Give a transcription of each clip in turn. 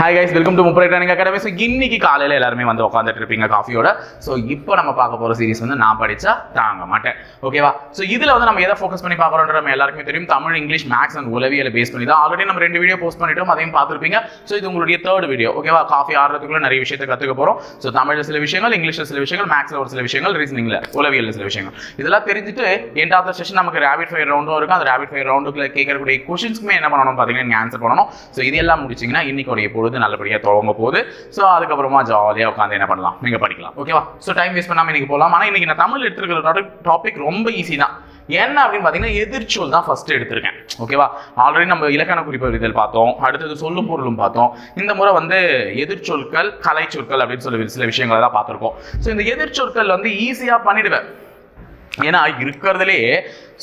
Hi guys welcome to முப்பரை training academy so இன்னைக்கு காலையில் எல்லாருமே வந்து உட்காந்துட்டு இருப்பீங்க காஃபியோட ஸோ இப்போ நம்ம பார்க்க போகிற சீரிஸ் வந்து நான் படித்தா தாங்க மாட்டேன். ஓகேவா ஸோ இதில் வந்து நம்ம எதை ஃபோக்கஸ் பண்ணி பார்க்குறோன்ற நம்ம எல்லாருக்குமே தெரியும். தமிழ் இங்கிலீஷ் மேக்ஸ் அண்ட் உளவியலை பேஸ் பண்ணி தான் ஆல்ரெடி நம்ம ரெண்டு வீடியோ போஸ்ட் பண்ணிட்டோம். அதையும் பார்த்துருப்பீங்க. ஸோ இது உங்களுடைய தேர்ட் வீடியோ ஓகேவா காஃபி ஆடுறதுக்குள்ள நிறைய விஷயத்தை கற்றுக்க போகிறோம் ஸோ தமிழில் சில விஷயங்கள் இங்கிலீஷில் சில விஷயங்கள் மேக்ஸில் ஒரு சில விஷயங்கள் ரீசனிங்கில் உளவியலில் சில விஷயங்கள். இதெல்லாம் தெரிஞ்சுட்டு எண்ட் ஆஃப் த செஷன் நமக்கு ரேபிட் ஃபயர் ரவுண்டும் இருக்கும். அந்த ரேபிட் ஃபயர் ரவுண்டுக்குள்ள கேட்கக்கூடிய கொஷின்ஸ்க்குமே என்ன பண்ணணும்? பார்த்தீங்கன்னா நீங்கள் ஆன்சர் பண்ணணும்? ஸோ இதெல்லாம் முடிச்சிங்கன்னா இன்னைக்கு பொழுது நல்லபடியாக துவங்க போகுது. ஸோ அதுக்கப்புறமா ஜாலியாக உட்காந்து என்ன பண்ணலாம்? நீங்கள் படிக்கலாம். ஓகேவா ஸோ டைம் வேஸ்ட் பண்ணாமல் இன்னைக்கு போகலாம் ஆனால் இன்னைக்கு நான் தமிழ் எடுத்துருக்கிற டாபிக் ரொம்ப ஈஸி தான். என்ன அப்படின்னு பார்த்தீங்கன்னா எதிர்ச்சொல் தான் ஃபர்ஸ்ட் எடுத்திருக்கேன். ஓகேவா ஆல்ரெடி நம்ம இலக்கண குறிப்பறிதல் பார்த்தோம். அடுத்தது சொல்லும் பொருளும் பார்த்தோம். இந்த முறை வந்து எதிர்ச்சொற்கள் கலை சொற்கள் அப்படின்னு சொல்லி சில விஷயங்களை தான் பார்த்துருக்கோம். ஸோ இந்த எதிர்ச்சொற்கள் வந்து ஈஸியாக பண்ணிடுவேன். ஏன்னா இருக்கிறதுலே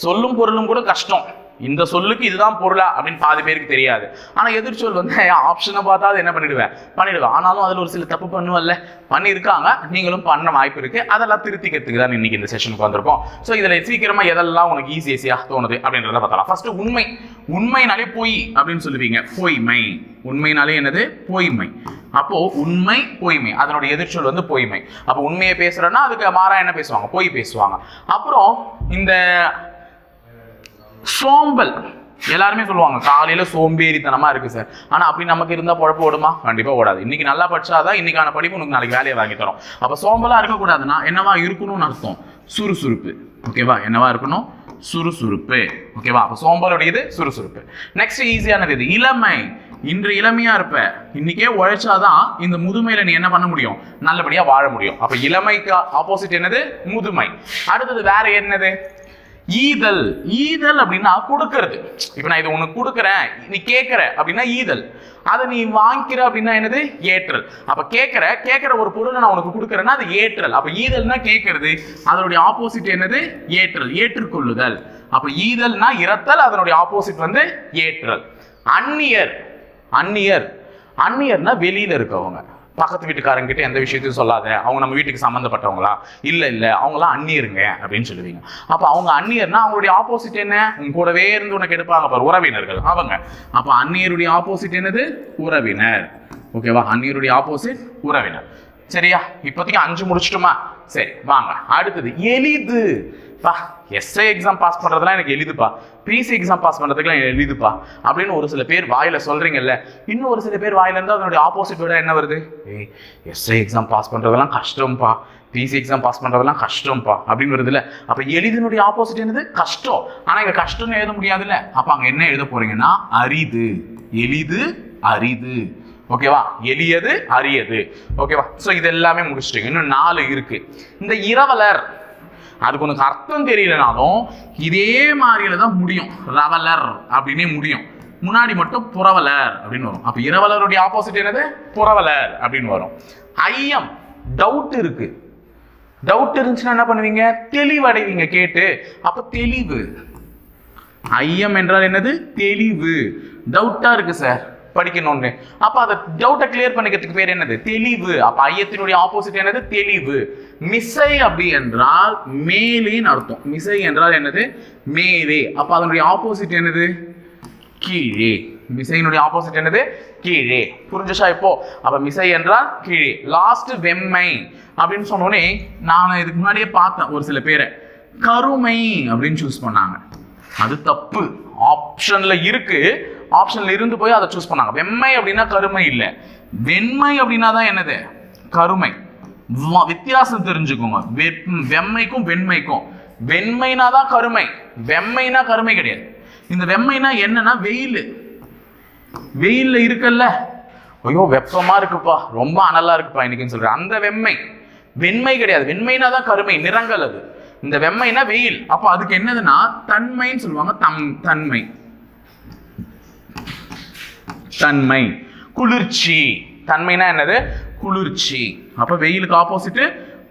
சொல்லும் பொருளும் கூட கஷ்டம். இந்த சொல்லுக்கு இதுதான் பொருளா அப்படின்னு பாதி பேருக்கு தெரியாது. ஆனா எதிர்ச்சொல் வந்து ஆப்ஷனை பார்த்தா அது என்ன பண்ணிடுவேன்? பண்ணிடுவேன். ஆனாலும் அதுல ஒரு சில தப்பு பண்ணுவல்ல. பண்ணியிருக்காங்க. நீங்களும் பண்ண வாய்ப்பு இருக்கு. அதெல்லாம் திருத்திக்கிறதுக்கு தான் இன்னைக்கு இந்த செஷனுக்கு வந்திருக்கோம். ஸோ இதுல சீக்கிரமா எதெல்லாம் உனக்கு ஈஸி ஈஸியாக தோணுது அப்படின்றத பார்த்தலாம் ஃபர்ஸ்ட் உண்மை. உண்மைனாலே பொய் அப்படின்னு சொல்லுவீங்க. பொய்மை. உண்மைனாலே என்னது? பொய்மை. அப்போ உண்மை பொய்மை. அதனுடைய எதிர்ச்சொல் வந்து பொய்மை. அப்போ உண்மையை பேசுறேன்னா அதுக்கு மாறா என்ன பேசுவாங்க? பொய் பேசுவாங்க. அப்புறம் இந்த சோம்பல். எல்லாருமே சொல்லுவாங்க காலையில சோம்பேறித்தனமா இருக்கு சார். ஆனா அப்படி நமக்கு இருந்தா பொழப்பு ஓடுமா? கண்டிப்பா ஓடாது. இன்னைக்கு நல்லா படிச்சாதான் இன்னைக்கான படிப்பு உனக்கு நாளைக்கு வேலையை வாங்கி தரும். அப்ப சோம்பலா இருக்கக்கூடாதுன்னா என்னவா இருக்கணும்னு அர்த்தம்? சுறுசுறுப்பு. ஓகேவா என்னவா இருக்கணும்? சுறுசுறுப்பு. ஓகேவா அப்ப சோம்பலுடையது சுறுசுறுப்பு. நெக்ஸ்ட் ஈஸியானது இது இளமை. இன்று இளமையா இருப்ப. இன்னைக்கே உழைச்சாதான் இந்த முதுமையில நீ என்ன பண்ண முடியும்? நல்லபடியா வாழ முடியும். அப்ப இளமைக்கு ஆப்போசிட் என்னது? முதுமை. அடுத்தது வேற என்னது? ஈதல். ஈதல் அப்படின்னா கொடுக்கறது. இப்போ நான் இது உனக்கு கொடுக்குறேன். நீ கேட்குற அப்படின்னா ஈதல். அதை நீ வாங்கிக்கிற அப்படின்னா என்னது? ஏற்றல். அப்போ கேட்குற கேட்குற ஒரு பொருளை நான் உனக்கு கொடுக்குறேன்னா அது ஏற்றல். அப்போ ஈதல்னா கேட்கறது. அதனுடைய ஆப்போசிட் என்னது? ஏற்றல். ஏற்றுக்கொள்ளுதல். அப்போ ஈதல்னா இரத்தல் அதனுடைய ஆப்போசிட் வந்து ஏற்றல். அந்நியர். அந்நியர். அந்நியர்னா வெளியில இருக்கவங்க. பக்கத்து வீட்டுக்காரங்கிட்ட எந்த விஷயத்தையும் சொல்லாத. அவங்க நம்ம வீட்டுக்கு சம்மந்தப்பட்டவங்களா இல்லை இல்லை. அவங்களாம் அந்நியருங்க அப்படின்னு சொல்லுவீங்க. அப்போ அவங்க அந்நியர்னா அவங்களுடைய ஆப்போசிட் என்ன? உங்க கூடவே இருந்து உனக்கு எடுப்பாங்க பாரு உறவினர்கள் அவங்க. அப்போ அந்நியருடைய ஆப்போசிட் என்னது? உறவினர். ஓகேவா அந்நியருடைய ஆப்போசிட் உறவினர். சரியா? இப்போதைக்கு அஞ்சு முடிச்சிட்டுமா? சரி வாங்க. அடுத்தது எளிது. பா எஸ்ஐ எக்ஸாம் பாஸ் பண்ணுறதுலாம் எனக்கு எளிதுப்பா. பிசி எக்ஸாம் பாஸ் பண்ணுறதுக்குலாம் எளிதுப்பா. அப்படின்னு ஒரு சில பேர் வாயில் சொல்கிறீங்கல்ல இன்னும் ஒரு சில பேர் வாயிலேருந்து அதனுடைய ஆப்போசிட் விட என்ன வருது? ஏய் எஸ்ஐ எக்ஸாம் பாஸ் பண்ணுறதெல்லாம் கஷ்டம்ப்பா. பிசி எக்ஸாம் பாஸ் பண்ணுறதெல்லாம் கஷ்டம்ப்பா. அப்படின்னு வருதுல்ல. அப்போ எளிதினுடைய ஆப்போசிட் என்னது? கஷ்டம். ஆனால் இங்கே கஷ்டம்னு எழுத முடியாதுல்ல. அப்போ அங்கே என்ன எழுத போகிறீங்கன்னா அரிது. எளிது அரிது. ஓகேவா எளியது அரியது. ஓகேவா ஸோ இது எல்லாமே முடிச்சிட்டீங்க இன்னும் நாலு இருக்கு. இந்த இரவலர் அதுக்கு உனக்கு அர்த்தம் தெரியலனாலும் இதே மாதிரியில தான் முடியும். ரவலர் அப்படின்னே முடியும். முன்னாடி மட்டும் புறவலர் அப்படின்னு வரும். அப்போ இரவலருடைய ஆப்போசிட் என்னது? புறவலர் அப்படின்னு வரும். ஐயம் டவுட் இருக்கு. டவுட் இருந்துச்சுன்னா என்ன பண்ணுவீங்க? தெளிவடைவீங்க கேட்டு. அப்ப தெளிவு. ஐயம் என்றால் என்னது? தெளிவு. டவுட்டா இருக்கு சார் படிக்கணும்னு. அப்ப அதை டவுட்டை கிளியர் பண்ணிக்கிறதுக்கு பேர் என்னது? தெளிவு. அப்ப ஐயத்தினுடைய ஆப்போசிட் என்னது? தெளிவு. மிசை அப்படி என்றால் மேலேன்னு அர்த்தம். மிசை என்றால் என்னது? மேலே. அப்ப அதனுடைய ஆப்போசிட் என்னது? கீழே. மிசையினுடைய ஆப்போசிட் என்னது? கீழே. புரிஞ்சுச்சா இப்போ? அப்ப மிசை என்றால் கீழே. லாஸ்ட் வெம்மை. அப்படின்னு சொன்னோடனே நான் இதுக்கு முன்னாடியே பார்த்தேன் ஒரு சில பேரை. கருமை அப்படின்னு சூஸ் பண்ணாங்க. அது தப்பு. ஆப்ஷன்ல இருக்கு. ஆப்ஷன்ல இருந்து போய் அதை சூஸ் பண்ணாங்க. வெம்மை அப்படின்னா கருமை இல்லை. வெண்மை அப்படின்னா தான் என்னது? கருமை. வித்தியாசம் தெரிஞ்சுக்கோங்க. வெம்மைக்கும் வெண்மைக்கும். வெண்மைனா தான் கருமை. வெம்மைனா கருமை கிடையாது. இந்த வெம்மைனா என்னன்னா வெயில். வெயில்ல இருக்கல்ல. ஐயோ வெப்பமா இருக்குப்பா. ரொம்ப அனலா இருக்குப்பா இன்னைக்குன்னு சொல்றேன். அந்த வெம்மை. வெண்மை கிடையாது. வெண்மைனா தான் கருமை. நிறங்கள் அது. இந்த வெம்மைனா வெயில். அப்போ அதுக்கு என்னதுன்னா தன்மைன்னு சொல்லுவாங்க. தம் தன்மை. தன்மை குளிர்ச்சி. தன்மைனா என்னது? குளிர்ச்சி. அப்ப வெயிலுக்கு ஆப்போசிட்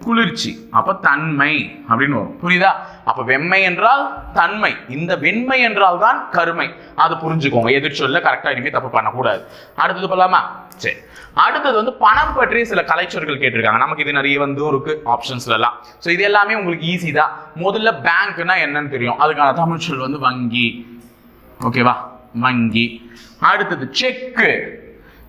குளிர்ச்சி. அப்ப தன்மை அப்படின்னு வரும். புரியுதா? அப்ப வெம்மை என்றால் தன்மை. இந்த வெண்மை என்றால் தான் கருமை. அது புரிஞ்சுக்கோங்க. எதிர்ச்சொல்ல கரெக்டா இனிமே தப்பு பண்ணக்கூடாது. அடுத்தது போலாமா? சரி. அடுத்தது வந்து பணம் பற்றி சில கலைச்சொற்கள் கேட்டிருக்காங்க. நமக்கு இது நிறைய வந்து இருக்கு ஆப்ஷன்ஸ்ல எல்லாம் ஸோ இது எல்லாமே உங்களுக்கு ஈஸி தான். முதல்ல பேங்க்னா என்னன்னு தெரியும். அதுக்கான தமிழ் சொல் வந்து வங்கி. ஓகேவா வங்கி. அடுத்தது செக்கு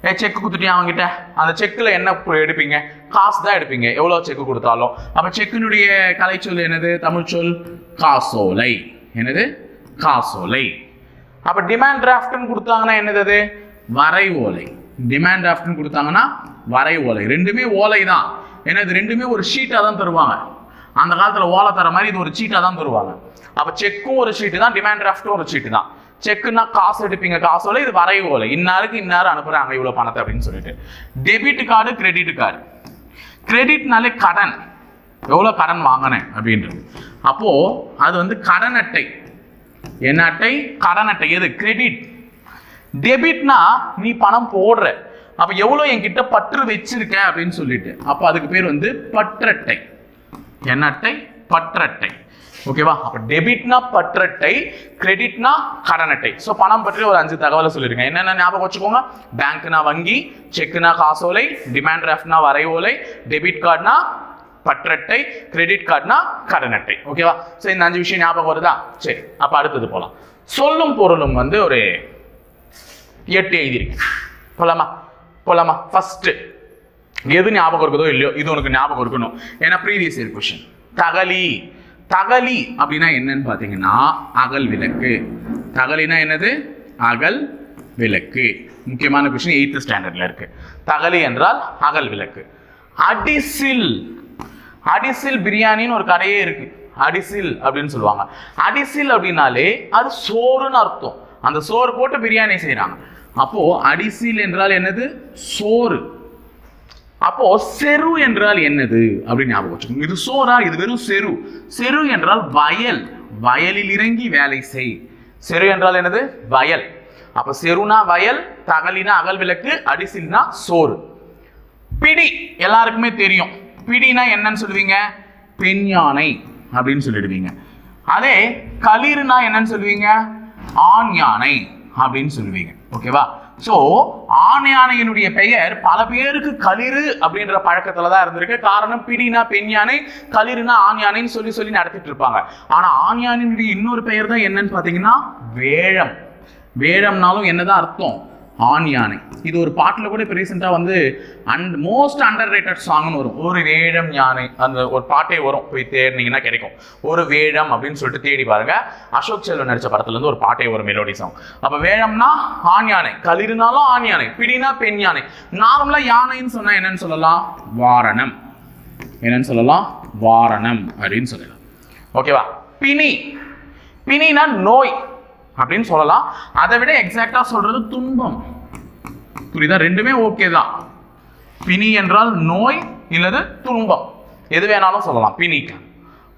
ஏ செக் கொடுத்துட்டியா அவங்ககிட்ட அந்த செக்கில் என்ன எடுப்பீங்க? காசு தான் எடுப்பீங்க. எவ்வளோ செக் கொடுத்தாலும். அப்போ செக்கினுடைய கலைச்சொல் என்னது? தமிழ் சொல் காசோலை. என்னது? காசோலை. அப்போ டிமாண்ட் டிராஃப்ட்னு கொடுத்தாங்கன்னா என்னது அது? வரை ஓலை. டிமாண்ட் டிராஃப்ட்னு கொடுத்தாங்கன்னா வரை ஓலை. ரெண்டுமே ஓலை தான். என்னது? ரெண்டுமே ஒரு ஷீட்டாக தான் தருவாங்க. அந்த காலத்தில் ஓலை தர மாதிரி இது ஒரு சீட்டாக தான் தருவாங்க. அப்போ செக்கும் ஒரு ஷீட்டு தான் டிமாண்ட் டிராஃப்ட்டும் ஒரு சீட்டு தான். செக்குன்னா காசு எடுப்பீங்க காசோலை இது வரைய போல. இன்னாருக்கு இன்னாரு அனுப்புறாங்க இவ்வளோ பணத்தை அப்படின்னு சொல்லிட்டு. டெபிட் கார்டு கிரெடிட் கார்டு கிரெடிட்னாலே கடன். எவ்வளோ கடன் வாங்கினேன் அப்படின்றது. அப்போ அது வந்து கடன் அட்டை என்ன அட்டை? கடன் அட்டை எது? கிரெடிட் டெபிட்னா நீ பணம் போடுற. அப்ப எவ்வளவு என்கிட்ட பற்று வச்சிருக்க அப்படின்னு சொல்லிட்டு. அப்ப அதுக்கு பேர் வந்து பற்றட்டை. என்ன அட்டை? பற்றட்டை. ஓகேவா? அப்ப டெபிட்னா பற்றட்டை கிரெடிட்னா கடன் அட்டை ஸோ பணம் பற்றி ஒரு அஞ்சு தகவலை சொல்லிருங்க. என்னென்ன ஞாபகம் வச்சுக்கோங்க? பேங்க்னா வங்கி செக்னா காசோலை டிமாண்ட் டிராஃப்ட்னா வரைவோலை டெபிட் கார்டுனா பற்றட்டை கிரெடிட் கார்டுனா கடன் அட்டை ஓகேவா? ஸோ இந்த அஞ்சு விஷயம் ஞாபகம் வருதா? சரி அப்ப அடுத்தது போலாம். சொல்லும் பொருளும் வந்து ஒரு எட்டு எழுதியிருக்கேன் போலாமா? போலாமா? ஃபர்ஸ்ட் எது ஞாபகம் இருக்குதோ இல்லையோ இது உனக்கு ஞாபகம் இருக்கணும். ஏன்னா ப்ரீவியஸ் இயர் கொஷின் தகலி. தகலி அப்படின்னா என்னன்னு பார்த்தீங்கன்னா அகல் விளக்கு. தகலினா என்னது? அகல் விளக்கு. முக்கியமான கொஸ்டின் எயித்து ஸ்டாண்டர்டில் இருக்கு. தகலி என்றால் அகல் விளக்கு. அடிசில். அடிசில் பிரியாணின்னு ஒரு கடையே இருக்கு. அடிசில் அப்படின்னு சொல்லுவாங்க. அடிசில் அப்படின்னாலே அது சோறுன்னு அர்த்தம். அந்த சோறு போட்டு பிரியாணி செய்கிறாங்க அப்போ அடிசில் என்றால் என்னது? சோறு. அப்போ செரு என்றால் என்னது அப்படின்னு ஞாபகம் வச்சுக்கோங்க. இது சோறா? இது வெறும் செரு. செரு என்றால் வயல். வயலில் இறங்கி வேலை செய். செரு என்றால் என்னது? வயல். அப்ப செருனா வயல் தகலினா அகல் விளக்கு அடிசில்னா சோறு. பிடி எல்லாருக்குமே தெரியும். பிடினா என்னன்னு சொல்லுவீங்க? பெண் யானை அப்படின்னு சொல்லிடுவீங்க. அதே களிறுனா என்னன்னு சொல்லுவீங்க? ஆண் யானை அப்படின்னு சொல்லுவீங்க. ஓகேவா? ஸோ ஆண் யானையினுடைய பெயர் பல பேருக்கு களிறு அப்படின்ற பழக்கத்துல தான் இருந்திருக்கு. காரணம் பிடினா பெண் யானை களிறுனா ஆண் யானைன்னு சொல்லி சொல்லி நடத்திட்டு இருப்பாங்க. ஆனா ஆண் யானையினுடைய இன்னொரு பெயர் தான் என்னன்னு பாத்தீங்கன்னா வேழம். வேழம்னாலும் என்னதான் அர்த்தம்? ஆண் யானை. இது ஒரு பாட்டில் கூட இப்போ ரீசெண்டாக வந்து அண்ட் மோஸ்ட் அண்டர் ரேட்டட் சாங்னு வரும். ஒரு வேழம் யானை அந்த ஒரு பாட்டே வரும். போய் தேடினீங்கன்னா கிடைக்கும். ஒரு வேழம் அப்படின்னு சொல்லிட்டு தேடி பாருங்க. அசோக் செல்வன் நடித்த படத்துலேருந்து ஒரு பாட்டே வரும் மெலோடி சாங் அப்போ வேடம்னா ஆண் யானை. களிறுனாலும் ஆண் யானை. பிடினா பெண் யானை. நார்மலாக யானைன்னு சொன்னால் என்னன்னு சொல்லலாம்? வாரணம். என்னன்னு சொல்லலாம்? வாரணம் அப்படின்னு சொல்லலாம். ஓகேவா பிணி. பிணினா நோய். அப்படின்னு சொல்லலாம். அதை விட எக்ஸாக்டா சொல்றது துன்பம். புரியுதா? ரெண்டுமே ஓகே தான். பிணி என்றால் நோய் இல்லது துன்பம். எது வேணாலும் சொல்லலாம். பிணிக்கு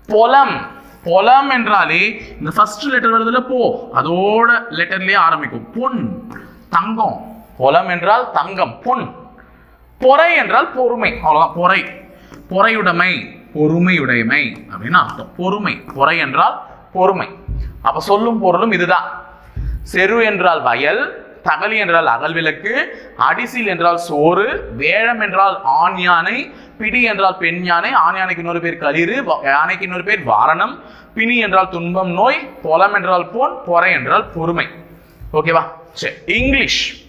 பொலம். பொலம் என்றாலே இந்த ஃபர்ஸ்ட் லெட்டர் வருதுல போ. அதோட லெட்டர்லயே ஆரம்பிக்கும். பொன். தங்கம். பொலம் என்றால் தங்கம். பொன். பொறை என்றால் பொறுமை. அவ்வளவுதான். பொறை. பொறையுடைமை. பொறுமையுடைமை அப்படின்னு அர்த்தம். பொறுமை. பொறை என்றால் பொறுமை. அப்போ சொல்லும் பொருளும் இதுதான். செரு என்றால் வயல் தகலி என்றால் அகல் விளக்கு அடிசில் என்றால் சோறு வேழம் என்றால் ஆண் யானை பிடி என்றால் பெண் யானை ஆண் யானைக்கு இன்னொரு பேர் களிறு வ- யானைக்கு இன்னொரு பேர் வாரணம் பிணி என்றால் துன்பம் நோய் பொலம் என்றால் பொன் பொறை என்றால் பொறுமை. ஓகேவா சரி இங்கிலீஷ்.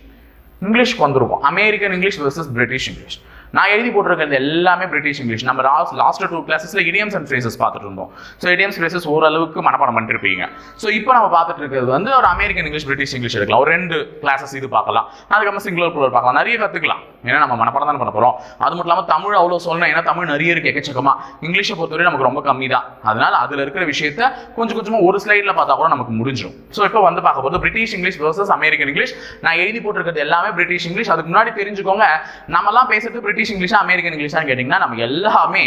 இங்கிலீஷ்க்கு வந்துருவோம். American English versus British English. நான் எழுதி போட்டிருக்கிறது எல்லாமே பிரிட்டிஷ் இங்கிலீஷ் நம்ம லாஸ்ட் லாஸ்ட் டூ கிளாஸஸ்ல இடியம்ஸ் அண்ட் ஃப்ரேசஸ் பார்த்துட்டு இருந்தோம். ஸோ இடியம்ஸ் ஃப்ரேசஸ் ஓரளவுக்கு மனப்பாடம் பண்ணிருப்பீங்க ஸோ இப்போ நம்ம பார்த்துட்டு இருக்கிறது வந்து ஒரு அமெரிக்கன் இங்கிலீஷ் பிரிட்டிஷ் இங்கிலீஷ் எடுக்கலாம். ஒரு ரெண்டு கிளாஸஸ் இது பார்க்கலாம். அதுக்கப்புறம் சிங்குலர் புலர் பார்க்கலாம். நிறைய கற்றுக்கலாம் ஏன்னா நம்ம மனப்பாடம் தானே பண்ண போகிறோம் அது மட்டும் இல்லாமல் தமிழ் அவ்வளோ சொல்லணும். ஏன்னா தமிழ் நிறைய இருக்கு எக்கச்சக்கமா. இங்கிலீஷை பொறுத்தவரை நமக்கு ரொம்ப கம்மி தான். அதனால அதில் இருக்கிற விஷயத்த கொஞ்சம் கொஞ்சமாக ஒரு ஸ்லைடில் பார்த்தா கூட நமக்கு முடிஞ்சிடும். ஸோ இப்போ வந்து பார்க்க போகிறது British English versus American English நான் எழுதி போட்டிருக்கிறது எல்லாமே பிரிட்டிஷ் இங்கிலீஷ் அதுக்கு முன்னாடி தெரிஞ்சுக்கோங்க. நம்மலாம் பேசுறது பிரிட்டிஷ் இங்கிலீஷா அமெரிக்கன் இங்கிலீஷான்னு கேட்டிங்கன்னா நம்ம எல்லாமே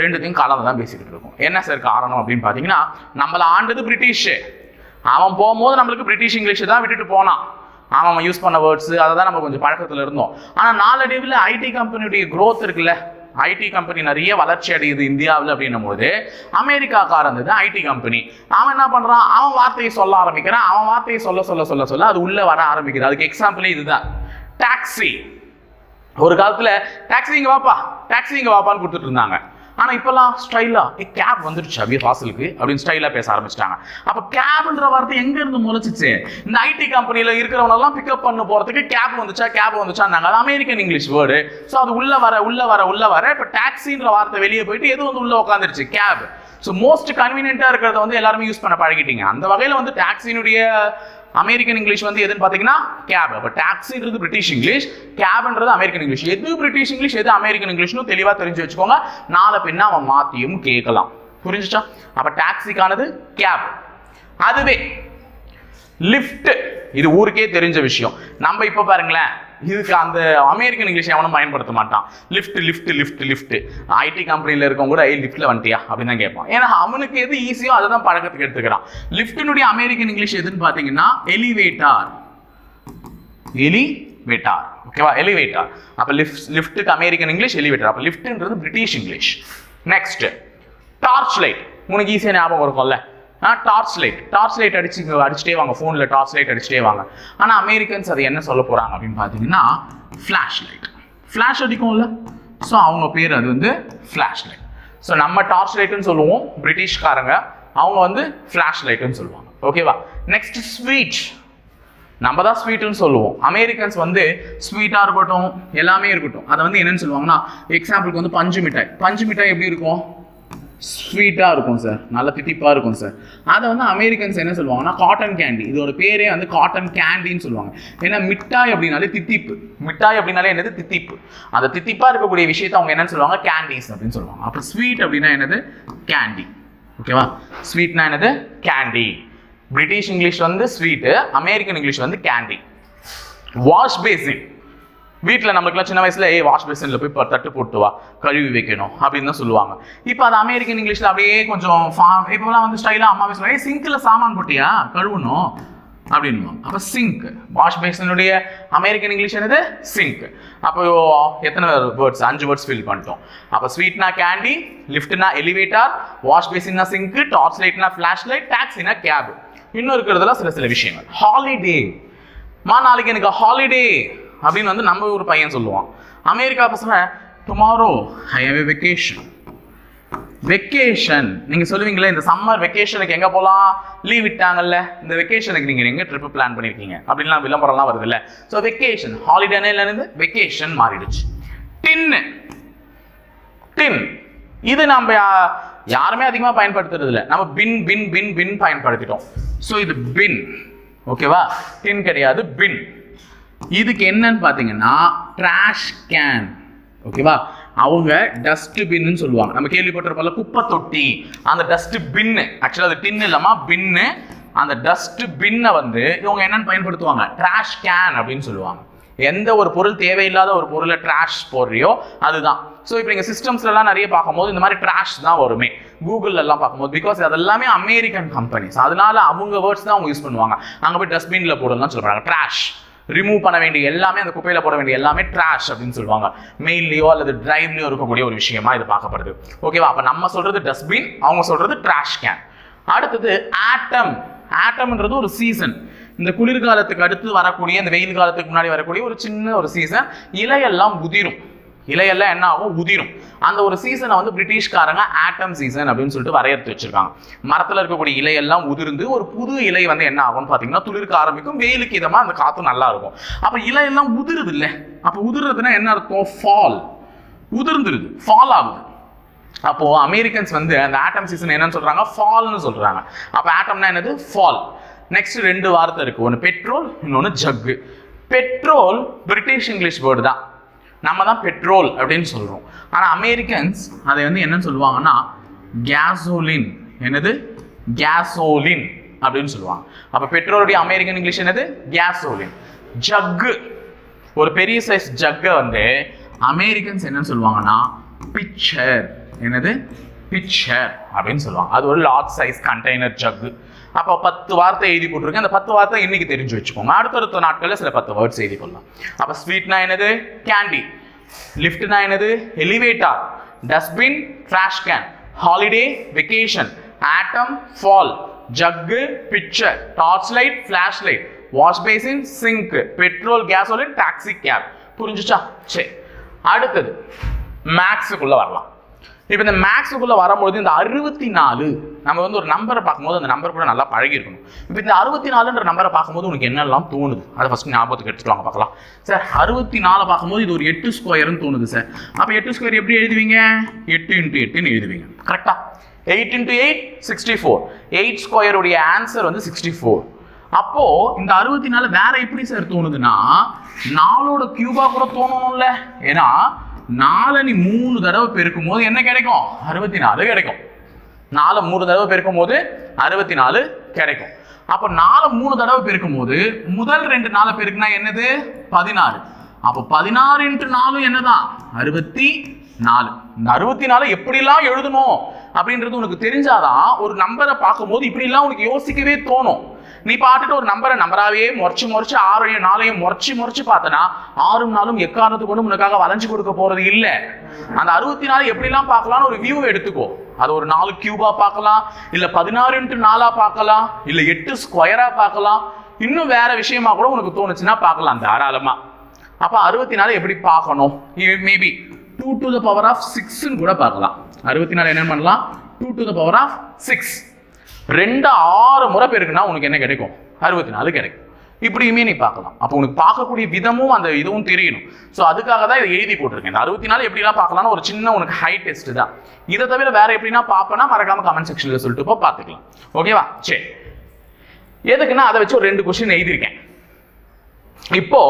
ரெண்டுத்தையும் கலந்து தான் பேசிக்கிட்டு இருக்கோம். என்ன சார் காரணம் அப்படின்னு பார்த்தீங்கன்னா நம்மளை ஆண்டது பிரிட்டிஷு அவன் போகும்போது நம்மளுக்கு பிரிட்டிஷ் இங்கிலீஷ் தான் விட்டுட்டு போனான். அவன் அவன் யூஸ் பண்ண வேர்ட்ஸ் அதை தான் நம்ம கொஞ்சம் பழக்கத்தில் இருந்தோம். ஆனால் நாளடைவில் ஐடி கம்பெனியுடைய க்ரோத் இருக்குல்ல ஐடி கம்பெனி நிறைய வளர்ச்சி அடையுது இந்தியாவில் அப்படின்னும் போது அமெரிக்காக்காரன் தான் ஐடி கம்பெனி அவன் என்ன பண்ணுறான் அவன் வார்த்தையை சொல்ல ஆரம்பிக்கிறான். அவன் வார்த்தையை சொல்ல சொல்ல சொல்ல சொல்ல அது உள்ளே வர ஆரம்பிக்குது. அதுக்கு எக்ஸாம்பிளே இதுதான். டாக்ஸி ஒரு காலத்தில் டாக்ஸி இங்கே வாப்பா டாக்ஸி இங்கே வாப்பான்னு கொடுத்துட்டு இருந்தாங்க. இப்போல்லாம் ஸ்டைலாக ஸ்டைலா கேப் வந்துருச்சு அப்படியே வாசலுக்கு அப்படின்னு ஸ்டைலாக பேச ஆரம்பிச்சிட்டாங்க. அப்போ கேப்ன்ற வார்த்தை எங்கேருந்து முளைச்சிச்சு? இந்த ஐடி கம்பெனியில் இருக்கிறவனெல்லாம் பிக்கப் பண்ண போகிறதுக்கு கேப் வந்துச்சா கேப் வந்துச்சான்னாங்க. அது அமெரிக்கன் இங்கிலீஷ் வேர்டு ஸோ அது உள்ளே வர உள்ளே வர உள்ளே வர இப்போ டாக்ஸின்ற வார்த்தை வெளியே போயிட்டு எது வந்து உள்ளே உட்காந்துருச்சு கேப் ஸோ மோஸ்ட் கன்வீனியன்ட்டாக இருக்கிறத வந்து எல்லாருமே யூஸ் பண்ண பழகிட்டீங்க. அந்த வகையில் வந்து டாக்ஸினுடைய அமெரிக்கன் இங்கிலீஷ் வந்து எதுன்னு பார்த்தீங்கன்னா கேப் அப்போ டாக்ஸின்றது பிரிட்டிஷ் இங்கிலீஷ் கேப்ன்றது அமெரிக்கன் இங்கிலீஷ் எது பிரிட்டிஷ் இங்கிலீஷ் எது அமெரிக்கன் இங்கிலீஷ்னு தெளிவாக தெரிஞ்சு வச்சுக்கோங்க. நாளை பின்ன அவன் மாத்தியும் கேட்கலாம். புரிஞ்சுச்சா? அப்போ டாக்ஸிக்கானது கேப் அதுவே லிஃப்ட் இது ஊருக்கே தெரிஞ்ச விஷயம். நம்ம இப்போ பாருங்களேன். இதுக்கு அந்த அமெரிக்கன் இங்கிலீஷ் எவனும் பயன்படுத்த மாட்டான். Lift lift lift lift IT கம்பெனியில் இருக்கவங்க கூட ஐ லிஃப்ட்டில் வந்துட்டியா அப்படின்னு தான் கேட்பான். ஏன்னா அவனுக்கு எது ஈஸியோ அதை தான் பழக்கத்துக்கு எடுத்துக்கிறான். லிஃப்டினுடைய அமெரிக்கன் இங்கிலீஷ் எதுன்னு பார்த்தீங்கன்னா எலிவேட்டார் எலிவேட்டார் ஓகேவா எலிவேட்டார் அப்போ லிஃப்ட் லிஃப்ட்டுக்கு அமெரிக்கன் இங்கிலீஷ் எலிவேட்டார் அப்போ லிஃப்ட்ன்றது British English next torch light உனக்கு ஈஸியாக ஞாபகம் இருக்கும்ல? டார்ச் லைட் டார்ச் லைட் அடிச்சு அடிச்சுட்டே வாங்க. ஃபோனில் டார்ச் லைட் அடிச்சுட்டே வாங்க. ஆனால் அமெரிக்கன்ஸ் அது என்ன சொல்ல போகிறாங்க அப்படின்னு பார்த்தீங்கன்னா ஃப்ளாஷ் லைட் ஃப்ளாஷ் அடிக்கும்ல. ஸோ அவங்க பேர் அது வந்து ஃப்ளாஷ் லைட் ஸோ நம்ம டார்ச் லைட்டுன்னு சொல்லுவோம். பிரிட்டிஷ்காரங்க. அவங்க வந்து ஃப்ளாஷ் லைட்டுன்னு சொல்லுவாங்க. ஓகேவா நெக்ஸ்ட் ஸ்வீட் நம்ம தான் ஸ்வீட்டுன்னு சொல்லுவோம். அமெரிக்கன்ஸ் வந்து ஸ்வீட்டாக இருக்கட்டும் எல்லாமே இருக்கட்டும். அதை வந்து என்னன்னு சொல்லுவாங்கன்னா எக்ஸாம்பிளுக்கு வந்து பஞ்சு மிட்டாய். பஞ்சு மிட்டாய் எப்படி இருக்கும்? ஸ்வீட்டாக இருக்கும் சார் நல்ல தித்திப்பாக இருக்கும் சார் அதை வந்து அமெரிக்கன்ஸ் என்ன சொல்லுவாங்கன்னா காட்டன் கேண்டி இதோட பேரே வந்து காட்டன் கேண்டின்னு சொல்லுவாங்க. ஏன்னா மிட்டாய் அப்படின்னாலே தித்திப்பு. மிட்டாய் அப்படின்னாலே என்னது? தித்திப்பு. அந்த தித்திப்பாக இருக்கக்கூடிய விஷயத்தை அவங்க என்னன்னு சொல்லுவாங்க? கேண்டீஸ் அப்படின்னு சொல்லுவாங்க. அப்போ ஸ்வீட் அப்படின்னா என்னது? கேண்டி ஓகேவா ஸ்வீட்னா என்னது? கேண்டி பிரிட்டிஷ் இங்கிலீஷ் வந்து ஸ்வீட்டு அமெரிக்கன் இங்கிலீஷ் வந்து கேண்டி வாஷ் பேசின் வீட்டில் நம்மளுக்குலாம் சின்ன வயசில் ஏ வாஷ் பேசினில் போய் தட்டு போட்டு வா கழுவி வைக்கணும் அப்படின்னு தான் சொல்லுவாங்க. இப்போ அது அமெரிக்கன் இங்கிலீஷில் அப்படியே கொஞ்சம் ஃபார்ம் இப்போலாம் வந்து ஸ்டைலாக அம்மா சொல்லுவாங்க ஏ சிங்கில் சாமான் போட்டியா? கழுவணும் அப்படின்னு அப்போ சிங்க் வாஷ் பேசினுடைய அமெரிக்கன் இங்கிலீஷ் என்னது? சிங்க் அப்போ எத்தனை வேர்ட்ஸ் அஞ்சு வேர்ட்ஸ் ஃபில் பண்ணிட்டோம். அப்போ ஸ்வீட்னா கேண்டி லிஃப்ட்னா எலிவேட்டர் வாஷ் பேசின்னா சிங்க் டார்ச் லைட்னா ஃப்ளாஷ் லைட் டாக்ஸினா கேப் இன்னும் இருக்கிறதுல சில சில விஷயங்கள். ஹாலிடே மா நாளைக்கு எனக்கு ஹாலிடே அப்படின்னு வந்து நம்ம ஒரு பையன் சொல்லுவான். அமெரிக்கா பசங்க tomorrow I have vacation vacation நீங்க சொல்லுவீங்களே இந்த சம்மர் வெக்கேஷனுக்கு எங்க போகலாம் லீவ் விட்டாங்கல்ல. இந்த வெக்கேஷனுக்கு நீங்க எங்க ட்ரிப் பிளான் பண்ணிருக்கீங்க? அப்படின்லாம் விளம்பரம்லாம் வருது இல்ல ஸோ வெக்கேஷன் ஹாலிடேனே இருந்து வெக்கேஷன் மாறிடுச்சு. டின்னு டின் இது நம்ம யாருமே அதிகமாக பயன்படுத்துறது இல்லை. நம்ம பின் பின் பின் பின் பயன்படுத்திட்டோம். ஸோ இது பின் ஓகேவா டின் கிடையாது பின் இதுக்கு என்னன்னு பார்த்தீங்கன்னா ட்ராஷ் கேன் ஓகேவா அவங்க டஸ்ட் பின்னு சொல்லுவாங்க. நம்ம கேள்விப்பட்டிருப்போம்ல குப்பை தொட்டி அந்த டஸ்ட் பின்னு ஆக்சுவலாக அது டின் இல்லாமல் பின்னு அந்த டஸ்ட் பின்னை வந்து இவங்க என்னன்னு பயன்படுத்துவாங்க? ட்ராஷ் கேன் அப்படின்னு சொல்லுவாங்க. எந்த ஒரு பொருள் தேவையில்லாத ஒரு பொருளை ட்ராஷ் போடுறியோ அதுதான். ஸோ இப்போ நீங்கள் சிஸ்டம்ஸ்லாம் நிறைய பார்க்கும்போது இந்த மாதிரி ட்ராஷ் தான் வருமே. கூகுள்ல பார்க்கும்போது பிகாஸ் அதெல்லாமே அமெரிக்கன் கம்பெனிஸ் அதனால அவங்க வேர்ட்ஸ் தான் அவங்க யூஸ் பண்ணுவாங்க. அங்கே போய் டஸ்ட்பினில் போடணும்னு சொல்லுறாங்க ட்ராஷ் ரிமூவ் பண்ண வேண்டிய எல்லாமே அந்த குப்பையில் போட வேண்டிய எல்லாமே ட்ராஷ் அப்படின்னு சொல்லுவாங்க. மெயின்லேயோ அல்லது டிரைவ்லயோ இருக்கக்கூடிய ஒரு விஷயமா இது பார்க்கப்படுது. ஓகேவா அப்போ நம்ம சொல்றது டஸ்ட்பின் அவங்க சொல்றது ட்ராஷ் கேன் அடுத்தது ஆட்டம் ஆட்டம்ன்றது ஒரு சீசன் இந்த குளிர்காலத்துக்கு அடுத்து வரக்கூடிய இந்த வெயில் காலத்துக்கு முன்னாடி வரக்கூடிய ஒரு சின்ன ஒரு சீசன் இலையெல்லாம் உதிரும். இலையெல்லாம் என்ன ஆகும்? உதிரும். அந்த ஒரு சீசனை வந்து பிரிட்டிஷ்காரங்க ஆட்டம் சீசன் அப்படின்னு சொல்லிட்டு வரையறுத்து வச்சிருக்காங்க. மரத்தில் இருக்கக்கூடிய இலையெல்லாம் உதிர்ந்து ஒரு புது இலை வந்து என்ன ஆகும்னு பார்த்தீங்கன்னா துளிர்க்க ஆரம்பிக்கும். வெயிலுக்கு இதமாக அந்த காற்று நல்லா இருக்கும். அப்போ இலையெல்லாம் உதிருது இல்லை அப்போ உதிர்றதுன்னா என்ன அர்த்தம்? ஃபால் உதிர்ந்துருது. ஃபால் ஆகுது. அப்போ அமெரிக்கன்ஸ் வந்து அந்த ஆட்டம் சீசன் என்னன்னு சொல்றாங்க? ஃபால்னு சொல்றாங்க. அப்போ ஆட்டம்னா என்னது? ஃபால் நெக்ஸ்ட் ரெண்டு வார்த்தை இருக்கு. ஒன்று பெட்ரோல் இன்னொன்று jug petrol British English word தான். நம்ம தான் பெட்ரோல் அப்படின்னு சொல்கிறோம் ஆனால் அமெரிக்கன்ஸ் அதை வந்து என்னன்னு சொல்லுவாங்கன்னா கேசோலின் என்னது? கேசோலின் அப்படின்னு சொல்லுவாங்க. அப்போ பெட்ரோலுடைய அமெரிக்கன் இங்கிலீஷ் என்னது? கேசோலின் ஜக்கு ஒரு பெரிய சைஸ் ஜக்கை வந்து அமெரிக்கன்ஸ் என்னன்னு சொல்லுவாங்கன்னா பிக்சர் என்னது? பிக்சர் அப்படின்னு சொல்லுவாங்க. அது ஒரு லார்ஜ் சைஸ் கண்டெய்னர் ஜக்கு அப்போ பத்து வார்த்தை எழுதி போட்டிருக்கேன். அந்த பத்து வார்த்தை இன்னைக்கு தெரிஞ்சு வச்சுக்கோங்க. அடுத்தடுத்த நாட்களில் சில பத்து வேர்ட்ஸ் எழுதி கொள்ளலாம் அப்போ ஸ்வீட்னா என்னது? கேண்டி லிஃப்ட்னா என்னது? Elevator dustbin trash can holiday vacation autumn fall jug picture torch light flash light wash basin sink petrol gasoline taxi cab புரிஞ்சுச்சா? சரி. அடுத்தது. மேக்ஸுக்குள்ளே வரலாம். இப்போ இந்த மேக்ஸுக்குள்ளே வரும்பொழுது இந்த அறுபத்தி நாலு நம்ம வந்து ஒரு நம்பரை பார்க்கும்போது அந்த நம்பர் கூட நல்லா பழகிருக்கணும் இப்போ இந்த அறுபத்தி நாலுன்ற நம்பரை பார்க்கும்போது உனக்கு என்னெல்லாம் தோணுது? அதை ஃபர்ஸ்ட் ஞாபகத்துக்கு எடுத்துட்டு வாங்க பார்க்கலாம். சார் அறுபத்தி நாலு பார்க்கும்போது இது ஒரு எட்டு ஸ்கொயர்னு தோணுது சார் அப்போ எட்டு ஸ்கொயர் எப்படி எழுதுவீங்க? எட்டு இன்ட்டு எட்டுன்னு எழுதுவீங்க. கரெக்டாக eight into eight sixty four eight ஸ்கொயருடைய answer வந்து சிக்ஸ்டி ஃபோர் அப்போ இந்த அறுபத்தி நாலு வேற எப்படி சார் தோணுதுன்னா நாலோட கியூபா கூட தோணணும்ல. ஏன்னா நாலணி நீ மூணு தடவை பெருக்கும் போது என்ன கிடைக்கும்? அறுபத்தி நாலு கிடைக்கும். நாலு மூணு தடவை பெருக்கும் போது அறுபத்தி நாலு கிடைக்கும். அப்போ நாலு மூணு தடவை பெருக்கும் போது முதல் ரெண்டு நாளை பெருக்குனா என்னது? பதினாறு. அப்போ பதினாறு இன்ட்டு நாலும் என்னதான்? அறுபத்தி நாலு இந்த அறுபத்தி நாலு எப்படிலாம் எழுதணும் அப்படின்றது உனக்கு தெரிஞ்சாதான் ஒரு நம்பரை பார்க்கும்போது இப்படிலாம் உனக்கு யோசிக்கவே தோணும். நீ பாட்டுட்டு ஒரு நம்பரை நம்பராகவே முறைச்சு முறைச்சு ஆறையும் நாளையும் முறைச்சு முறைச்சு பார்த்தனா ஆறும் நாளும் எக்காரணத்து கொண்டு உனக்காக வளைஞ்சு கொடுக்க போறது இல்லை. அந்த அறுபத்தி நாலு எப்படிலாம் பார்க்கலாம்னு ஒரு வியூ எடுத்துக்கோ. அது ஒரு நாலு கியூபா பார்க்கலாம் இல்ல பதினாறு இன்ட்டு நாலா பார்க்கலாம் இல்ல எட்டு ஸ்கொயரா பார்க்கலாம். இன்னும் வேற விஷயமா கூட உனக்கு தோணுச்சுன்னா பார்க்கலாம் தாராளமா. அப்ப அறுபத்தி நாலு எப்படி பார்க்கணும்? Maybe two to the power of சிக்ஸ்ன்னு கூட பார்க்கலாம். அறுபத்தி நாலு என்ன பண்ணலாம்? Two to the power of six ரெண்டு ஆறு முறை பெருக்குன்னா உனக்கு என்ன கிடைக்கும்? அறுபத்தி நாலு கிடைக்கும். இப்படியுமே நீ பார்க்கலாம். அப்போ உனக்கு பார்க்கக்கூடிய விதமும் அந்த இதுவும் தெரியணும். ஸோ அதுக்காக தான் இதை எழுதி போட்டிருக்கேன். இந்த அறுபத்தி நாலு எப்படிலாம் பார்க்கலாம்னு ஒரு சின்ன உனக்கு ஹை டெஸ்ட் தான். இதை தவிர வேற எப்படின்னா பார்ப்பேனா மறக்காம கமெண்ட் செக்ஷன்ல சொல்லிட்டு போ பார்த்துக்கலாம். ஓகேவா சரி. எதுக்குன்னா அதை வச்சு ஒரு ரெண்டு கொஸ்டின் எழுதியிருக்கேன். இப்போ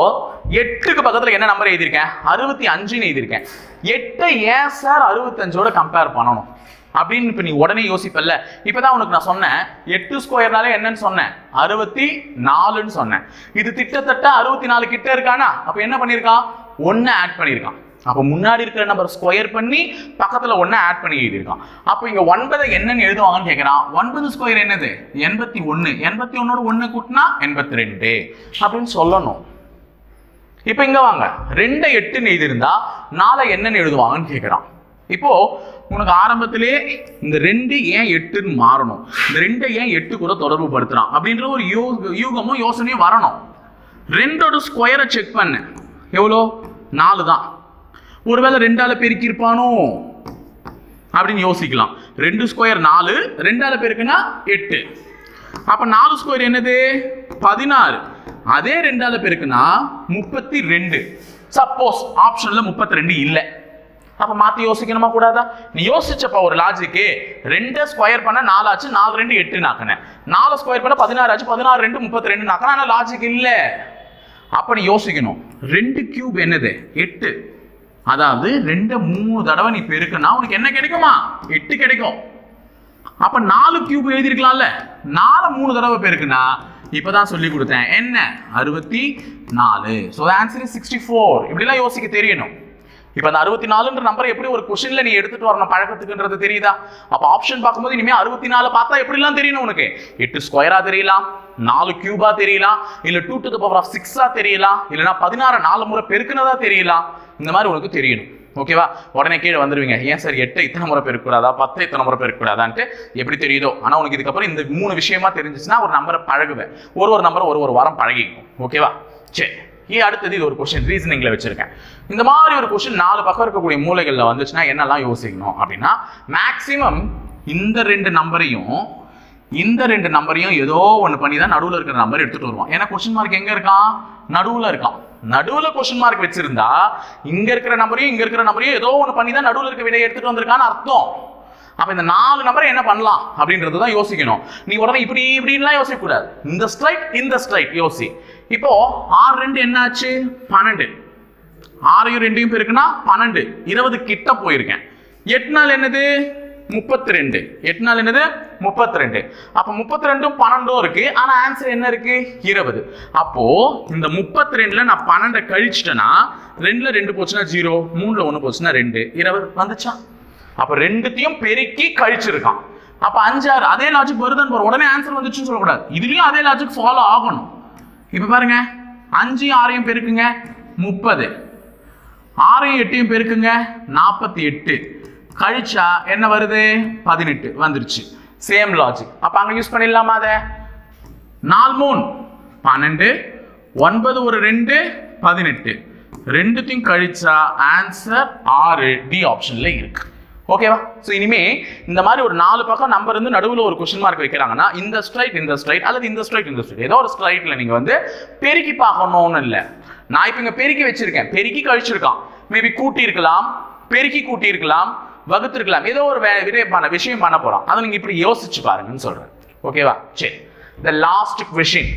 எட்டுக்கு பக்கத்துல என்ன நம்பர் எழுதியிருக்கேன்? அறுபத்தி அஞ்சுன்னு எழுதியிருக்கேன். எட்டை ஏன் சார் அறுபத்தஞ்சோட கம்பேர் பண்ணணும்? அப்படின்னு இப்போ நீ உடனே யோசிப்பல்ல. இப்பதான் உனக்கு நான் சொன்னேன். எட்டு ஸ்கொயர்னாலே என்னன்னு சொன்னேன்? அறுபத்தி நாலுன்னு சொன்னேன். இது திட்டத்தட்ட அறுபத்தி நாலு கிட்ட இருக்கானா? அப்போ என்ன பண்ணியிருக்கான் ஒன்று ஆட் பண்ணியிருக்கான். அப்போ முன்னாடி இருக்கிற நம்பர் ஸ்கொயர் பண்ணி பக்கத்தில் ஒன்று ஆட் பண்ணி எழுதியிருக்கான். அப்போ இங்கே ஒன்பதை என்னன்னு எழுதுவாங்கன்னு கேட்குறான் ஒன்பது ஸ்கொயர் என்னது? எண்பத்தி ஒன்று எண்பத்தி ஒன்னோட ஒன்று கூட்டினா எண்பத்தி ரெண்டு. அப்படின்னு சொல்லணும். இப்போ இங்கே வாங்க. ரெண்டை எட்டுன்னு எழுதியிருந்தா நாளை என்னன்னு எழுதுவாங்கன்னு கேட்குறான் இப்போ உனக்கு ஆரம்பத்திலே இந்த ரெண்டு ஏன் எட்டுன்னு மாறணும். இந்த ரெண்டை ஏன் எட்டு கூட தொடர்பு படுத்துறான் அப்படின்ற ஒரு யூ யூகமும் யோசனையும் வரணும். ரெண்டோட ஸ்கொயரை செக் பண்ணு. எவ்வளோ? நாலு தான். ஒருவேளை ரெண்டால பெருக்கியிருப்பானோ அப்படின்னு யோசிக்கலாம். ரெண்டு ஸ்கொயர் நாலு ரெண்டால பெருக்குன்னா எட்டு. அப்ப நாலு ஸ்கொயர் என்னது? பதினாறு. அதே ரெண்டால பெருக்குன்னா முப்பத்தி ரெண்டு. சப்போஸ் ஆப்ஷன்ல முப்பத்தி ரெண்டு இல்லை. அப்ப மாத்தி யோசிக்கணுமா கூடாதா? நீ யோசிச்சப்ப ஒரு லாஜிக்கு ரெண்டு ஸ்கொயர் பண்ண நாலு ஆச்சு நாலு ரெண்டு எட்டு நாக்கினேன் நாலு ஸ்கொயர் பண்ண பதினாறு ஆச்சு பதினாறு ரெண்டு முப்பத்தி ரெண்டு நாக்கினா ஆனா லாஜிக் இல்ல. அப்ப நீ யோசிக்கணும். ரெண்டு கியூப் என்னது? எட்டு. அதாவது ரெண்டு மூணு தடவை நீ பெருக்கனா உனக்கு என்ன கிடைக்குமா? எட்டு கிடைக்கும். அப்ப நாலு கியூப் எழுதிருக்கலாம்ல நாலு மூணு தடவை பெருக்குனா இப்பதான் சொல்லி கொடுத்தேன். என்ன? அறுபத்தி நாலு. ஸோ ஆன்சர் சிக்ஸ்டி ஃபோர் இப்படிலாம் யோசிக்க தெரியணும். இப்போ அந்த அறுபத்தி நாலுன்ற நம்பர் எப்படி ஒரு கொஸ்டின்ல நீ எடுத்துட்டு வரணும்? பழக்கத்துக்குன்றது தெரியுதா? அப்போ ஆப்ஷன் பார்க்கும்போது இனிமேல் அறுபத்தி நாலு பார்த்தா எப்படிலாம் தெரியணும் உனக்கு? எட்டு ஸ்கொயராக தெரியலாம் நாலு கியூபா தெரியலாம் இல்லை two to the power of சிக்ஸா தெரியலாம் இல்லைன்னா பதினாறு நாலு முறை பெருக்குனதா தெரியலாம். இந்த மாதிரி உனக்கு தெரியணும். ஓகேவா உடனே கீழே வந்துடுவீங்க ஏன் சார் எட்டு இத்தனை முறை பெருக்கூடாதா பத்து இத்தனை முறை பெருக்கூடாதான்ட்டு எப்படி தெரியுதோ? ஆனால் உனக்கு இதுக்கப்புறம் இந்த மூணு விஷயமா தெரிஞ்சிச்சுன்னா ஒரு நம்பரை பழகுவேன். ஒரு ஒரு நம்பரை ஒரு ஒரு வாரம் பழகிக்கும். ஓகேவா சரி. அடுத்தது இது ஒரு கொஸ்டின் ரீசனிங்ல வச்சிருக்கேன். இந்த மாதிரி ஒரு கொஸ்டின் நாலு பக்கம் இருக்கக்கூடிய மூலைகளில் வந்துச்சுன்னா என்னெல்லாம் யோசிக்கணும் அப்படின்னா மேக்சிமம் இந்த ரெண்டு நம்பரையும் இந்த ரெண்டு நம்பரையும் ஏதோ ஒன்று பண்ணி தான் நடுவில் இருக்கிற நம்பர் எடுத்துட்டு வருவான். ஏன்னா கொஸ்டின் மார்க் எங்க இருக்கான்? நடுவில் இருக்கான். நடுவில் கொஸ்டின் மார்க் வச்சிருந்தா இங்க இருக்கிற நம்பரையும் இங்க இருக்கிற நம்பரையும் ஏதோ ஒன்று பண்ணி தான் நடுவில் இருக்க விடையை எடுத்துட்டு வந்திருக்கான்னு அர்த்தம். அப்போ இந்த நாலு நம்பரை என்ன பண்ணலாம் அப்படின்றது தான் யோசிக்கணும். நீ உடனே இப்படி இப்படின்லாம் யோசிக்க கூடாது இந்த ஸ்ட்ரைட் இந்த ஸ்ட்ரைட் யோசி. இப்போ ஆறு ரெண்டு என்னாச்சு? பன்னெண்டு. ஆறையும் ரெண்டையும் பெருக்குன்னா பன்னெண்டு. இருபது கிட்ட போயிருக்கேன். எட்டு நாள் என்னது? முப்பத்தி ரெண்டு எட்டு நாள் என்னது? முப்பத்தி ரெண்டு அப்போ முப்பத்தி ரெண்டும் பன்னெண்டும் இருக்கு. ஆனா ஆன்சர் என்ன இருக்கு? இருபது. அப்போ இந்த முப்பத்தி ரெண்டுல நான் பன்னெண்டை கழிச்சிட்டேன்னா ரெண்டுல ரெண்டு போச்சுன்னா ஜீரோ மூணுல ஒன்று போச்சுன்னா ரெண்டு. இருபது வந்துச்சா? அப்ப ரெண்டுத்தையும் பெருக்கி கழிச்சிருக்கான். அப்ப அஞ்சாறு அதே லாஜிக் வருதுன்னு பாரு. உடனே ஆன்சர் வந்துச்சுன்னு சொல்லக்கூடாது. இதுலயும் அதே லாஜிக் ஃபாலோ ஆகணும். இப்போ பாருங்க. அஞ்சு ஆறையும் பெருக்குங்க முப்பது. ஆறையும் எட்டையும் பெருக்குங்க நாற்பத்தி எட்டு. கழிச்சா என்ன வருது? பதினெட்டு. வந்துருச்சு. சேம் லாஜிக் அப்போ அங்கே யூஸ் பண்ணிடலாமா அதை? நாலு மூணு. பன்னெண்டு. ஒன்பது ஒரு ரெண்டு பதினெட்டு. ரெண்டுத்தையும் கழிச்சா ஆன்சர் ஆறு டி ஆப்ஷன்ல இருக்கு. ஓகேவா ஸோ இனிமே இந்த மாதிரி ஒரு நாலு பக்கம் நம்பர் இருந்து நடுவில் ஒரு கொஸ்டின் மார்க் வைக்கிறாங்கன்னா இந்த ஸ்ட்ரைட் இந்த ஸ்ட்ரைட் அல்லது இந்த ஸ்ட்ரைட் இந்த ஸ்ட்ரைட் ஏதோ ஒரு ஸ்ட்ரைட்ல நீங்க வந்து பெருக்கி பார்க்கணும்னு இல்லை. நான் இப்போ இங்க பெருக்கி வச்சிருக்கேன். பெருக்கி கழிச்சிருக்கான். மேபி கூட்டி இருக்கலாம் பெருக்கி கூட்டி இருக்கலாம் வகுத்திருக்கலாம். ஏதோ ஒரு வே- விஷயம் பண்ண போறோம் அதை நீங்க இப்படி யோசிச்சு பாருங்கன்னு சொல்றேன். ஓகேவா சரி. த லாஸ்ட் கொஷின்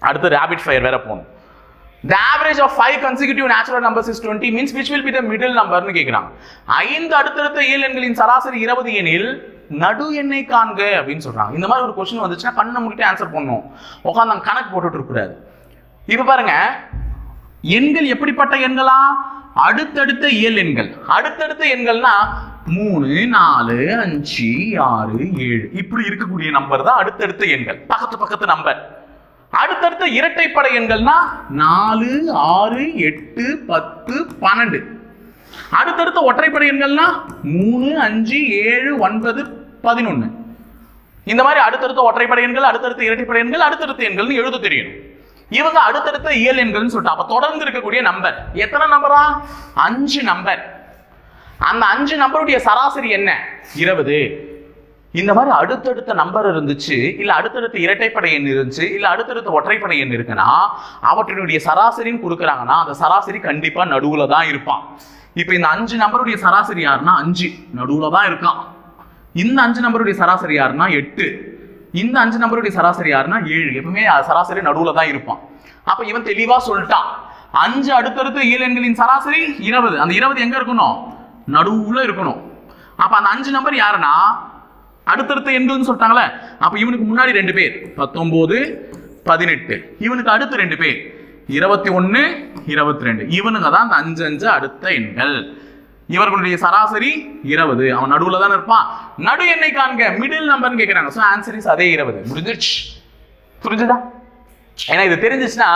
அடுத்து ரேபிட் ஃபயர் வேற போகணும். The average of five consecutive natural numbers is 20 means which will be the middle number னு கேக்குறாங்க. ஐந்து அடுத்தடுத்த இயல் எண்களின் சராசரி இருபது எனில் நடு எண்ணை காண்க அப்படின்னு சொல்கிறாங்க இந்த மாதிரி ஒரு கொஸ்டின் வந்துச்சுன்னா கண்ணை முடிட்டு ஆன்சர் பண்ணணும். உட்காந்து அங்க கணக்கு போட்டுட்டு இருக்கக்கூடாது. இப்போ பாருங்க எண்கள் எப்படிப்பட்ட எண்களா? அடுத்தடுத்த இயல் எண்கள். அடுத்தடுத்த எண்கள்னா மூணு நாலு அஞ்சு ஆறு ஏழு. இப்படி இருக்கக்கூடிய நம்பர் தான் அடுத்தடுத்த எண்கள். பக்கத்து பக்கத்து நம்பர் அடுத்தடுத்த இரட்டைப்படை எண்கள்னா நாலு ஆறு எட்டு பத்து பன்னெண்டு. அடுத்தடுத்த ஒற்றைப்படை எண்கள்னா மூணு அஞ்சு ஏழு ஒன்பது பதினொன்று இந்த மாதிரி அடுத்தடுத்த ஒற்றைப்படை எண்கள் அடுத்தடுத்த இரட்டைப்படை எண்கள் அடுத்தடுத்த எண்கள்னு எழுத தெரியணும் இவங்க அடுத்தடுத்த இயல் எண்கள்னு சொல்லிட்டு அப்ப தொடர்ந்து இருக்கக்கூடிய நம்பர். எத்தனை நம்பரா? அஞ்சு நம்பர். அந்த அஞ்சு நம்பருடைய சராசரி என்ன? இருபது. இந்த மாதிரி அடுத்தடுத்த நம்பர் இருந்துச்சு இல்ல அடுத்தடுத்த இரட்டைப்படை எண் இருந்துச்சு இல்ல அடுத்தடுத்த ஒற்றைப்படை எண் இருக்குன்னா அவற்றினுடைய சராசரின்னு கொடுக்குறாங்கன்னா அந்த சராசரி கண்டிப்பா நடுவுல தான் இருப்பான். இப்போ இந்த அஞ்சு நம்பருடைய சராசரி யாருன்னா அஞ்சு. நடுவுல தான் இருக்கான். இந்த அஞ்சு நம்பருடைய சராசரி யாருன்னா எட்டு. இந்த அஞ்சு நம்பருடைய சராசரி யாருன்னா ஏழு. எப்பவுமே சராசரி நடுவுல தான் இருப்பான். அப்ப இவன் தெளிவா சொல்லிட்டான். அஞ்சு அடுத்தடுத்த ஏழு எண்களின் சராசரி இருபது. அந்த இருபது எங்க இருக்கணும்? நடுவுல இருக்கணும். அப்ப அந்த அஞ்சு நம்பர் யாருன்னா அடுத்தடுத்த எண்கள்னு சொல்லிட்டாங்களே அப்ப இவனுக்கு முன்னாடி ரெண்டு பேர். பத்தொன்பது பதினெட்டு. இவனுக்கு அடுத்து ரெண்டு பேர். இருபத்தி ஒன்னு இருபத்தி ரெண்டு இவனுங்க தான் அந்த அஞ்சு அஞ்சு அடுத்த எண்கள். இவர்களுடைய சராசரி இருபது. அவன் நடுவுல தானே இருப்பான். நடு எண்ணை காண்க. மிடில் நம்பர்னு கேட்குறாங்க ஸோ ஆன்சர் இஸ் அதே இருபது. முடிஞ்சிருச்சு. புரிஞ்சுதா? ஏன்னா இது தெரிஞ்சிச்சுன்னா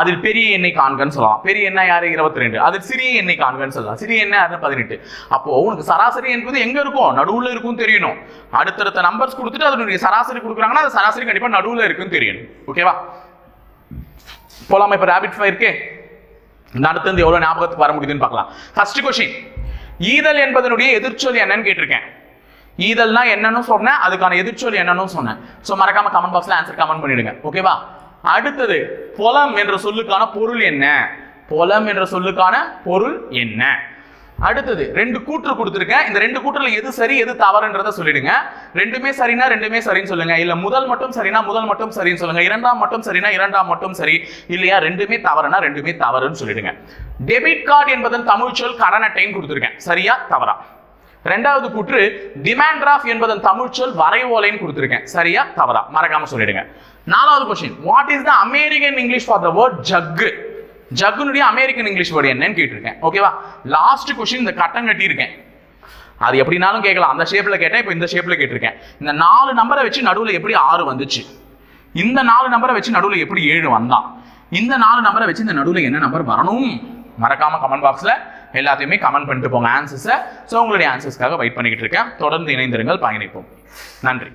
அதில் பெரிய எண்ணெய் காண்கன்னு சொல்லலாம். பெரிய எண்ணெய் யாரு? இருபத்தி ரெண்டு அதில் சிறிய எண்ணெய் காண்கன்னு சொல்லலாம். சிறிய எண்ணெய் யாரு? பதினெட்டு. அப்போ உனக்கு சராசரி என்பது எங்க இருக்கும்? நடுவுல இருக்கும் தெரியணும். அடுத்தடுத்த நம்பர்ஸ் கொடுத்துட்டு அதனுடைய சராசரி கொடுக்குறாங்கன்னா அது சராசரி கண்டிப்பா நடுவுல இருக்குன்னு தெரியணும். ஓகேவா போலாமா? இப்ப ரேபிட் ஃபயருக்கு இந்த அடுத்தது எவ்வளவு ஞாபகத்துக்கு வர முடியுதுன்னு பார்க்கலாம். ஃபர்ஸ்ட் கொஸ்டின் ஈதல் என்பதனுடைய எதிர்ச்சொல் என்னன்னு கேட்டிருக்கேன். ஈதல்னா என்னன்னு சொன்னேன் அதுக்கான எதிர்ச்சொல் என்னன்னு சொன்னேன். ஸோ மறக்காம கமெண்ட் பாக்ஸ்ல ஆன்சர் கமெண்ட் பண்ணிடுங்க. ஓகேவா அடுத்தது புலம் என்ற சொல்லுக்கான பொருள் என்ன? பொலம் என்ற சொல்லுக்கான பொருள் என்ன? அடுத்தது ரெண்டு கூற்று கொடுத்துருக்கேன். இந்த ரெண்டு கூற்றுல எது சரி எது தவறுன்றத சொல்லிடுங்க. ரெண்டுமே சரினா ரெண்டுமே சரின்னு சொல்லுங்க. இல்ல முதல் மட்டும் சரினா முதல் மட்டும் சரின்னு சொல்லுங்க. இரண்டாம் மட்டும் சரினா இரண்டாம் மட்டும் சரி. இல்லையா ரெண்டுமே தவறுனா ரெண்டுமே தவறுன்னு சொல்லிடுங்க. டெபிட் கார்டு என்பதன் தமிழ் சொல் கடன் அட்டைன்னு கொடுத்துருக்கேன். சரியா தவறா? ரெண்டாவது கூற்று டிமாண்ட் டிராஃப்ட் என்பதன் தமிழ் சொல் வரைவோலைன்னு கொடுத்துருக்கேன். சரியா தவறா? மறக்காம சொல்லிடுங்க. நாலாவது question what is the American English for the word jug ஜக்குனுடைய American English word என்னன்னு கேட்டிருக்கேன். ஓகேவா லாஸ்ட் கொஸ்டின் இந்த கட்டம் கட்டியிருக்கேன். அது எப்படினாலும் கேட்கலாம். அந்த ஷேப்பில் கேட்டேன் இப்போ இந்த ஷேப்பில் கேட்டிருக்கேன். இந்த நாலு நம்பரை வச்சு நடுவில் எப்படி ஆறு வந்துச்சு? இந்த நாலு நம்பரை வச்சு நடுவில் எப்படி ஏழு வந்தான்? இந்த நாலு நம்பரை வச்சு இந்த நடுவில் என்ன நம்பர் வரணும்? மறக்காம கமெண்ட் பாக்ஸில் எல்லாத்தையுமே கமெண்ட் பண்ணிட்டு போங்க ஆன்சர்ஸை ஸோ உங்களுடைய ஆன்சர்ஸ்க்காக வெயிட் பண்ணிக்கிட்டு இருக்கேன். தொடர்ந்து இணைந்திருங்கள் பயணிப்போம். நன்றி.